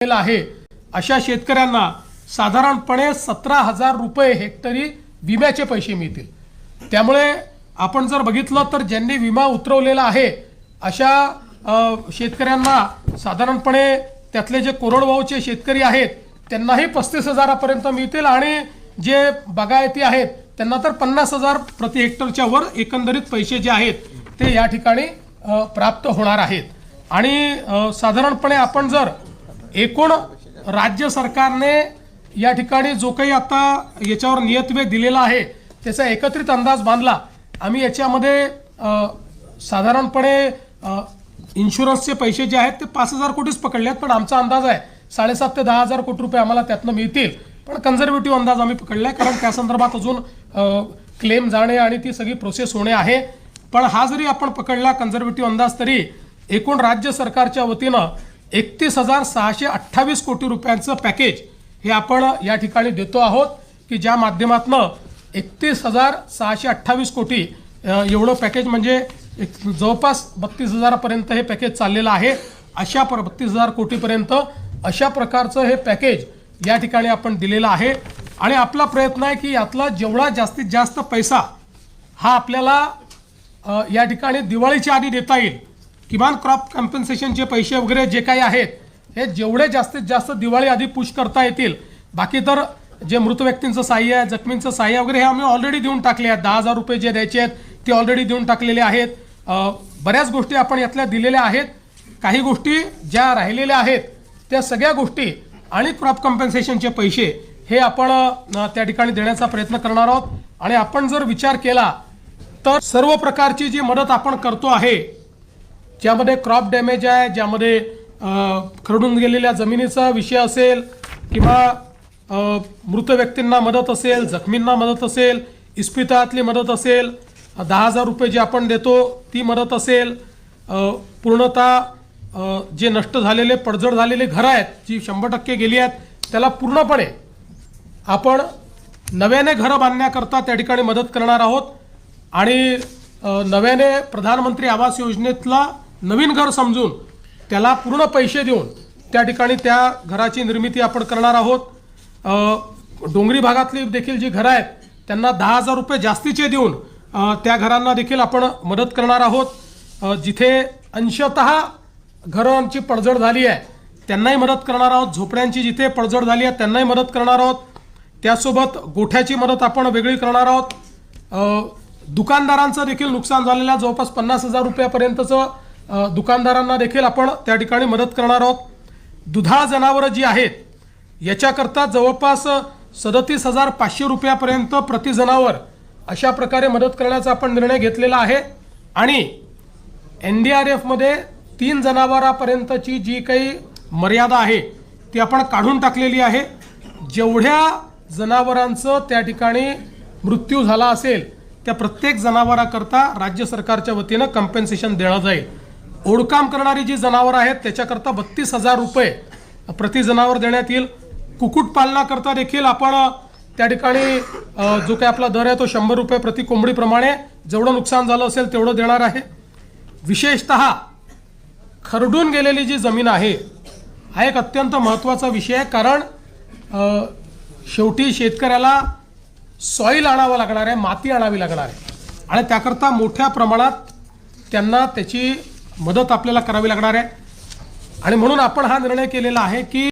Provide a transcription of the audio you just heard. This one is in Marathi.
आहे. अशा शेतकऱ्यांना साधारणपणे सतरा हजार रुपये हेक्टरी विम्याचे पैसे मिळतील. त्यामुळे आपण जर बघितलं तर ज्यांनी विमा उतरवलेला आहे अशा शेतकऱ्यांना साधारणपणे त्यातले जे कोरडवाहूचे शेतकरी आहेत त्यांनाही पस्तीस हजारापर्यंत मिळतील आणि जे बागायती आहेत त्यांना तर पन्नास हजार प्रति हेक्टरच्या वर एकंदरीत पैसे जे आहेत ते या ठिकाणी प्राप्त होणार आहेत. आणि साधारणपणे आपण जर एकूण राज्य सरकारने या ठिकाणी जो काही आता याच्यावर नियतवे दिलेला आहे त्याचा एकत्रित अंदाज बांधला. आम्ही याच्यामध्ये साधारणपणे इन्शुरन्सचे पैसे जे आहेत ते पाच हजार कोटीच पकडले आहेत पण आमचा अंदाज आहे साडेसात ते दहा हजार कोटी रुपये आम्हाला त्यातनं मिळतील. पण कन्झर्वेटिव्ह अंदाज आम्ही पकडला आहे कारण त्या संदर्भात अजून क्लेम जाणे आणि ती सगळी प्रोसेस होणे आहे. पण हा जरी आपण पकडला कन्झर्वेटिव्ह अंदाज तरी एकूण राज्य सरकारच्या वतीनं एकतीस हजार सहाशे अठ्ठावीस कोटी रुपयांचं पॅकेज हे आपण या ठिकाणी देतो आहोत की ज्या माध्यमातनं एकतीस हजार सहाशे अठ्ठावीस कोटी एवढं पॅकेज म्हणजे एक जवळपास बत्तीस हजारापर्यंत हे पॅकेज चाललेलं आहे. अशा पर बत्तीस हजार कोटीपर्यंत अशा प्रकारचं हे पॅकेज या ठिकाणी आपण दिलेलं आहे. आणि आपला प्रयत्न आहे की यातला जेवढा जास्तीत जास्त पैसा हा आपल्याला या ठिकाणी दिवाळीच्या आधी देता येईल किमान क्रॉप कॉम्पन्सेशनचे पैसे वगैरे जे काही आहेत हे जेवढे जास्तीत जास्त दिवाळी आधी पुश करता येतील बाकी तर जे मृत व्यक्तींचं सहाय्य आहे जखमींचं सहाय्य वगैरे हे आम्ही ऑलरेडी देऊन टाकले आहेत. दहा हजार रुपये जे द्यायचे आहेत ते ऑलरेडी देऊन टाकलेले आहेत. बऱ्याच गोष्टी आपण यातल्या दिलेल्या आहेत. काही गोष्टी ज्या राहिलेल्या आहेत त्या सगळ्या गोष्टी आणि क्रॉप कॉम्पन्सेशनचे पैसे हे आपण त्या ठिकाणी देण्याचा प्रयत्न करणार आहोत. आणि आपण जर विचार केला तर सर्व प्रकारची जी मदत आपण करतो आहे ज्यामध्ये क्रॉप डॅमेज आहे ज्यामध्ये खरडून गेलेल्या जमिनीचा विषय असेल किंवा मृत व्यक्तींना मदत असेल जखमींना मदत असेल इस्पितळातली मदत असेल दहा हजार रुपये जे आपण देतो ती मदत असेल पूर्णतः जे नष्ट झालेले पडझड झालेले घरं आहेत जी शंभर टक्के गेली आहेत त्याला पूर्णपणे आपण नव्याने घरं बांधण्याकरता त्या ठिकाणी मदत करणार आहोत. आणि नव्याने प्रधानमंत्री आवास योजनेतला नवीन घर समजून त्याला पूर्ण पैसे देऊन त्या ठिकाणी त्या घराची निर्मिती आपण करणार आहोत. डोंगरी भागातली देखील जी घरं आहेत त्यांना दहा हजार रुपये जास्तीचे देऊन त्या घरांना देखील आपण मदत करणार आहोत. जिथे अंशतः घरांची पडझड झाली आहे त्यांनाही मदत करणार आहोत. झोपड्यांची जिथे पडझड झाली आहे त्यांनाही मदत करणार आहोत. त्यासोबत गोठ्याची मदत आपण वेगळी करणार आहोत. दुकानदारांचं देखील नुकसान झालेल्या जवळपास पन्नास हजार रुपयापर्यंतचं दुकानदारांना देखील आपण त्या ठिकाणी मदत करणार आहोत. दुधाळ जनावरं जी आहेत याच्याकरता जवळपास सदतीस हजार पाचशे रुपयापर्यंत प्रति जनावर अशा प्रकारे मदत करण्याचा आपण निर्णय घेतलेला आहे. आणि एन डी आर एफमध्ये तीन जनावरापर्यंतची जी काही मर्यादा आहे ती आपण काढून टाकलेली आहे. जेवढ्या जनावरांचं त्या ठिकाणी मृत्यू झाला असेल त्या प्रत्येक जनावराकरता राज्य सरकारच्या वतीनं कम्पेन्सेशन देणं जाईल. ओढकाम करणारी जी जनावरं आहेत त्याच्याकरता बत्तीस हजार रुपये प्रति जनावर देण्यात येईल. कुक्कुटपालनाकरता देखील आपण त्या ठिकाणी जो काही आपला दर आहे तो शंभर रुपये प्रति कोंबडीप्रमाणे जेवढं नुकसान झालं असेल तेवढं देणार आहे. विशेषत खरडून गेलेली जी जमीन आहे हा एक अत्यंत महत्त्वाचा विषय आहे कारण शेवटी शेतकऱ्याला सॉईल आणावं लागणार आहे माती आणावी लागणार आहे. आणि त्याकरता मोठ्या प्रमाणात त्यांना त्याची मदत आपल्याला करावी लागणार आहे. आणि म्हणून आपण हा निर्णय केलेला आहे की